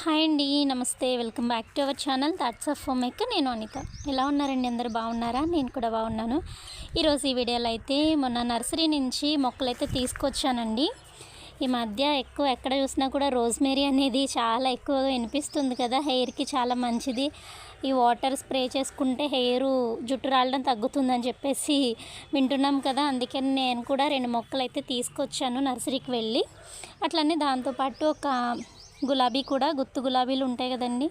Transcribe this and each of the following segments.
Hi అండి నమస్తే. Welcome back to our channel. Thoughts of home make నేను అనిత. ఎలా ఉన్నారండి అందరు? బాగున్నారా? నేను కూడా బాగున్నాను. ఈరోజు ఈ వీడియోలో అయితే మొన్న నర్సరీ నుంచి మొక్కలు అయితే తీసుకొచ్చానండి. ఈ మధ్య ఎక్కువ ఎక్కడ చూసినా కూడా రోజ్మేరీ అనేది చాలా ఎక్కువగా వినిపిస్తుంది కదా. హెయిర్కి చాలా మంచిది. ఈ వాటర్ స్ప్రే చేసుకుంటే హెయిర్ జుట్టు రాలడం తగ్గుతుందని చెప్పేసి వింటున్నాం కదా. అందుకని నేను కూడా రెండు మొక్కలు అయితే తీసుకొచ్చాను నర్సరీకి వెళ్ళి. అట్లనే దాంతోపాటు ఒక గులాబీ కూడా గుత్తు గులాబీలు ఉంటాయి కదండి.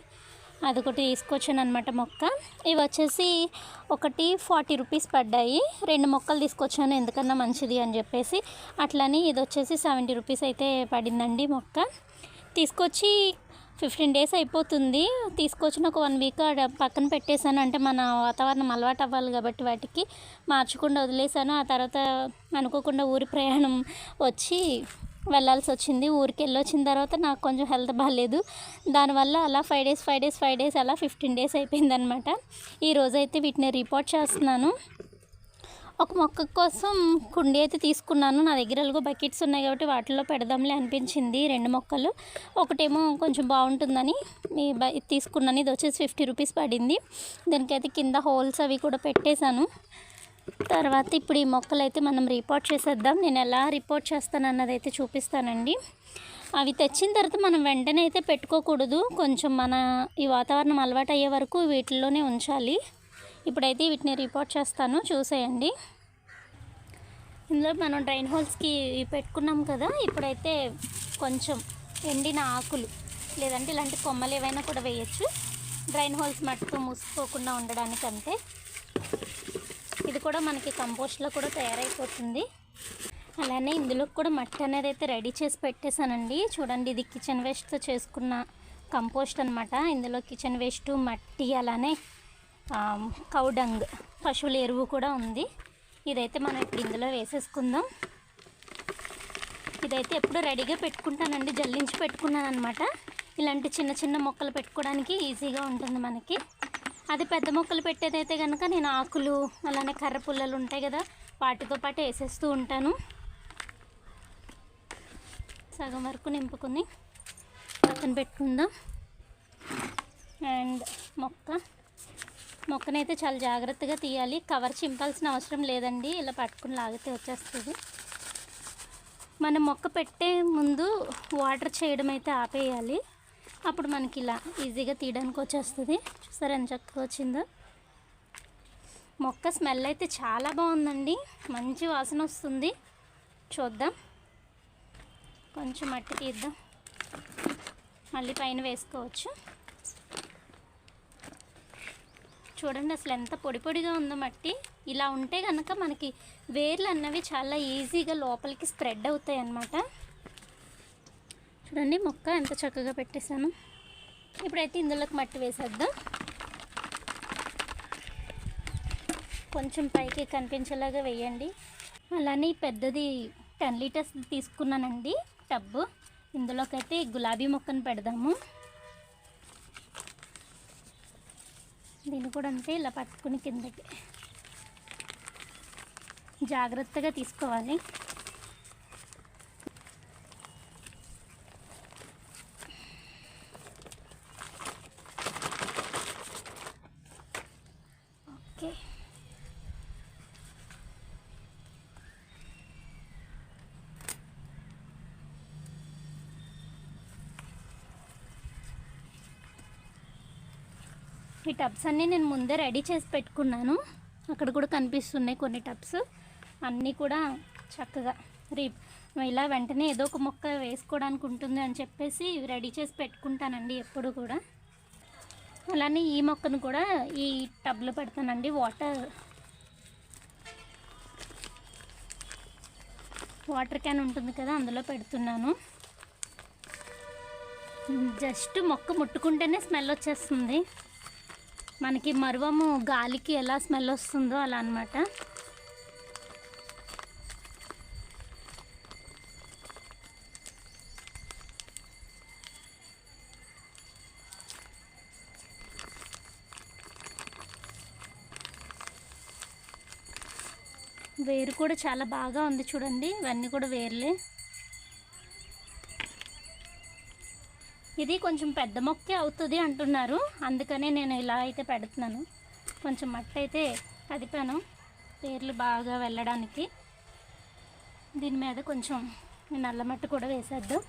అది ఒకటి తీసుకొచ్చాను అనమాట మొక్క. ఇవి వచ్చేసి ఒకటి ఫార్టీ రూపీస్ పడ్డాయి. రెండు మొక్కలు తీసుకొచ్చాను ఎందుకన్నా మంచిది అని చెప్పేసి. అట్లని ఇది వచ్చేసి సెవెంటీ రూపీస్ అయితే పడిందండి మొక్క. తీసుకొచ్చి ఫిఫ్టీన్ డేస్ అయిపోతుంది. తీసుకొచ్చిన ఒక వన్ వీక్ పక్కన పెట్టేశాను. అంటే మన వాతావరణం అలవాటు అవ్వాలి కాబట్టి వాటికి మార్చకుండా వదిలేసాను ఆ తర్వాత అనుకోకుండా ఊరి ప్రయాణం వచ్చి వెళ్ళాల్సి వచ్చింది ఊరికి వెళ్ళొచ్చిన తర్వాత నాకు కొంచెం హెల్త్ బాగాలేదు దానివల్ల అలా five days five days five days అలా ఫిఫ్టీన్ డేస్ అయిపోయిందనమాట. ఈరోజైతే వీటిని రిపోర్ట్ చేస్తున్నాను. ఒక మొక్క కోసం కుండీ అయితే తీసుకున్నాను. నా దగ్గర ఎలాగో బకెట్స్ ఉన్నాయి కాబట్టి వాటిలో పెడదాంలే అనిపించింది రెండు మొక్కలు. ఒకటేమో కొంచెం బాగుంటుందని మీ బ తీసుకున్నాను. ఇది వచ్చేసి ఫిఫ్టీ రూపీస్ పడింది. దానికైతే కింద హోల్స్ అవి కూడా పెట్టేశాను. తర్వాత ఇప్పుడు ఈ మొక్కలు అయితే మనం రిపోర్ట్ చేసేద్దాం. నేను ఎలా రిపోర్ట్ చేస్తాను అన్నది అయితే చూపిస్తానండి. అవి తెచ్చిన తర్వాత మనం వెంటనే అయితే పెట్టుకోకూడదు. కొంచెం మన ఈ వాతావరణం అలవాటు అయ్యే వరకు వీటిల్లోనే ఉంచాలి. ఇప్పుడైతే వీటిని రిపోర్ట్ చేస్తాను. చూసేయండి. ఇందులో మనం డ్రైన్ హోల్స్కి పెట్టుకున్నాం కదా. ఇప్పుడైతే కొంచెం ఎండిన ఆకులు లేదంటే ఇలాంటి కొమ్మలు ఏవైనా కూడా వేయచ్చు. డ్రైన్ హోల్స్ మట్టుకు మూసుకోకుండా ఉండడానికి అంతే కూడా మనకి కంపోస్ట్లో కూడా తయారైపోతుంది. అలానే ఇందులో కూడా మట్టి అనేది అయితే రెడీ చేసి పెట్టేశానండి. చూడండి ఇది కిచెన్ వేస్ట్తో చేసుకున్న కంపోస్ట్ అనమాట ఇందులో కిచెన్ వేస్ట్ మట్టి అలానే కౌడంగ్ పశువుల ఎరువు కూడా ఉంది. ఇదైతే మనం ఇప్పుడు ఇందులో వేసేసుకుందాం. ఇదైతే ఎప్పుడు రెడీగా పెట్టుకుంటానండి. జల్లించి పెట్టుకున్నాను అనమాట ఇలాంటి చిన్న చిన్న మొక్కలు పెట్టుకోవడానికి ఈజీగా ఉంటుంది మనకి. అది పెద్ద మొక్కలు పెట్టేదైతే కనుక నేను ఆకులు అలానే కర్ర పుల్లలు ఉంటాయి కదా వాటితో పాటు వేసేస్తూ ఉంటాను. సగం వరకు నింపుకొని పక్కన పెట్టుకుందాం. అండ్ మొక్క. మొక్కనైతే చాలా జాగ్రత్తగా తీయాలి. కవర్ చింపాల్సిన అవసరం లేదండి. ఇలా పట్టుకుని లాగితే వచ్చేస్తుంది. మనం మొక్క పెట్టే ముందు వాటర్ చేయడం అయితే ఆపేయాలి. అప్పుడు మనకి ఇలా ఈజీగా తీయడానికి వచ్చేస్తుంది చూసారు ఎంత చక్కగా వచ్చిందో? మొక్క స్మెల్ అయితే చాలా బాగుందండి. మంచి వాసన వస్తుంది. చూద్దాం. కొంచెం మట్టి తీద్దాం. మళ్ళీ పైన వేసుకోవచ్చు. చూడండి అసలు ఎంత పొడి పొడిగా ఉందో మట్టి. ఇలా ఉంటే కనుక మనకి వేర్లు అన్నవి చాలా ఈజీగా లోపలికి స్ప్రెడ్ అవుతాయి అన్నమాట చూడండి మొక్క ఎంత చక్కగా పెట్టేశాను. ఇప్పుడైతే ఇందులోకి మట్టి వేసేద్దాం. కొంచెం పైకి కనిపించేలాగా వేయండి. అలానే పెద్దది టెన్ లీటర్స్ తీసుకున్నానండి టబ్బు. ఇందులోకైతే గులాబీ మొక్కను పెడదాము. దీన్ని కూడా అంతే ఇలా పట్టుకుని కిందకి జాగ్రత్తగా తీసుకోవాలి. ఈ టబ్స్ అన్నీ నేను ముందే రెడీ చేసి పెట్టుకున్నాను. అక్కడ కూడా కనిపిస్తున్నాయి కొన్ని టబ్స్. అన్నీ కూడా చక్కగా రీప్ ఇలా వెంటనే ఏదో ఒక మొక్క వేసుకోవడానికి ఉంటుంది అని చెప్పేసి రెడీ చేసి పెట్టుకుంటానండి ఎప్పుడు కూడా. అలానే ఈ మొక్కను కూడా ఈ టబ్లో పెడతానండి. వాటర్ వాటర్ క్యాన్ ఉంటుంది కదా అందులో పెడుతున్నాను. జస్ట్ మొక్క ముట్టుకుంటేనే స్మెల్ వచ్చేస్తుంది. మనకి మరువము గాలికి ఎలా స్మెల్ వస్తుందో అలా అనమాట వేరు కూడా చాలా బాగా ఉంది చూడండి ఇవన్నీ కూడా వేర్లే. ఇది కొంచెం పెద్ద మొక్కే అవుతుంది అంటున్నారు. అందుకనే నేను ఇలా అయితే పెడుతున్నాను. కొంచెం మట్టి అయితే కదిపాను పేర్లు బాగా వెళ్ళడానికి. దీని మీద కొంచెం నల్ల మట్టి కూడా వేసేద్దాం.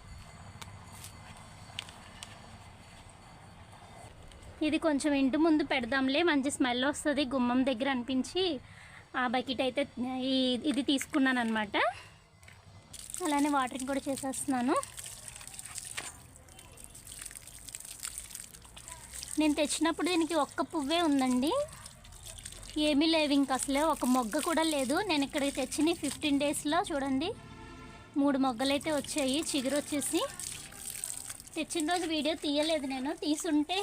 ఇది కొంచెం ఇంటి ముందు పెడదాంలే మంచి స్మెల్ వస్తుంది గుమ్మం దగ్గర అనిపించి ఆ బకెట్ అయితే ఈ ఇది తీసుకున్నాను అనమాట అలానే వాటరింగ్ కూడా చేసేస్తున్నాను. నేను తెచ్చినప్పుడు దీనికి ఒక్క పువ్వే ఉందండి. ఏమీ లేవు ఇంక అసలే ఒక మొగ్గ కూడా లేదు. నేను ఇక్కడికి తెచ్చిన ఫిఫ్టీన్ డేస్లో చూడండి మూడు మొగ్గలు అయితే వచ్చాయి చిగురు వచ్చేసి. తెచ్చిన రోజు వీడియో తీయలేదు నేను. తీసుంటే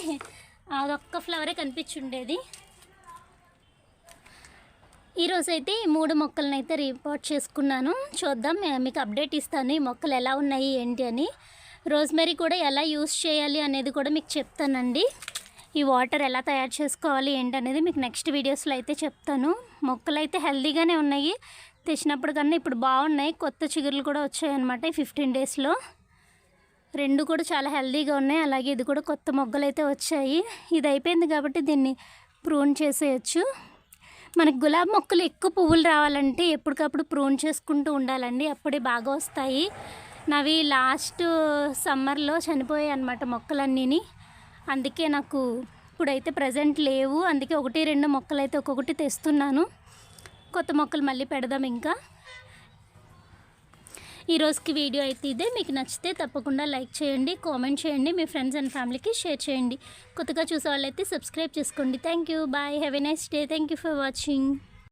అదొక్క ఫ్లవరే కనిపించుండేది. ఈరోజు అయితే ఈ మూడు మొక్కలను అయితే రిపోర్ట్ చేసుకున్నాను. చూద్దాం మీకు అప్డేట్ ఇస్తాను ఈ మొక్కలు ఎలా ఉన్నాయి ఏంటి అని. రోజ్మెరీ కూడా ఎలా యూస్ చేయాలి అనేది కూడా మీకు చెప్తానండి. ఈ వాటర్ ఎలా తయారు చేసుకోవాలి ఏంటి అనేది మీకు నెక్స్ట్ వీడియోస్లో అయితే చెప్తాను. మొక్కలు అయితే హెల్తీగానే ఉన్నాయి. తెచ్చినప్పుడు కన్నా ఇప్పుడు బాగున్నాయి. కొత్త చిగురులు కూడా వచ్చాయి అనమాట ఈ ఫిఫ్టీన్ డేస్లో. రెండు కూడా చాలా హెల్దీగా ఉన్నాయి. అలాగే ఇది కూడా కొత్త మొగ్గలు అయితే వచ్చాయి. ఇది అయిపోయింది కాబట్టి దీన్ని ప్రూన్ చేసేయచ్చు. మనకి గులాబీ మొక్కలు ఎక్కువ పువ్వులు రావాలంటే ఎప్పటికప్పుడు ప్రూన్ చేసుకుంటూ ఉండాలండి. అప్పుడే బాగా వస్తాయి. నావి లాస్ట్ సమ్మర్లో చనిపోయాయి అనమాట మొక్కలన్నీని. అందుకే నాకు ఇప్పుడైతే ప్రజెంట్ లేవు. అందుకే ఒకటి రెండు మొక్కలు అయితే ఒక్కొక్కటి తెస్తున్నాను. కొత్త మొక్కలు మళ్ళీ పెడదాం ఇంకా. ఈరోజుకి వీడియో అయితే ఇదే. మీకు నచ్చితే తప్పకుండా లైక్ చేయండి కామెంట్ చేయండి మీ ఫ్రెండ్స్ అండ్ ఫ్యామిలీకి షేర్ చేయండి. కొత్తగా చూసే వాళ్ళైతే సబ్స్క్రైబ్ చేసుకోండి. Thank you. Bye. Have a nice day. Thank you for watching.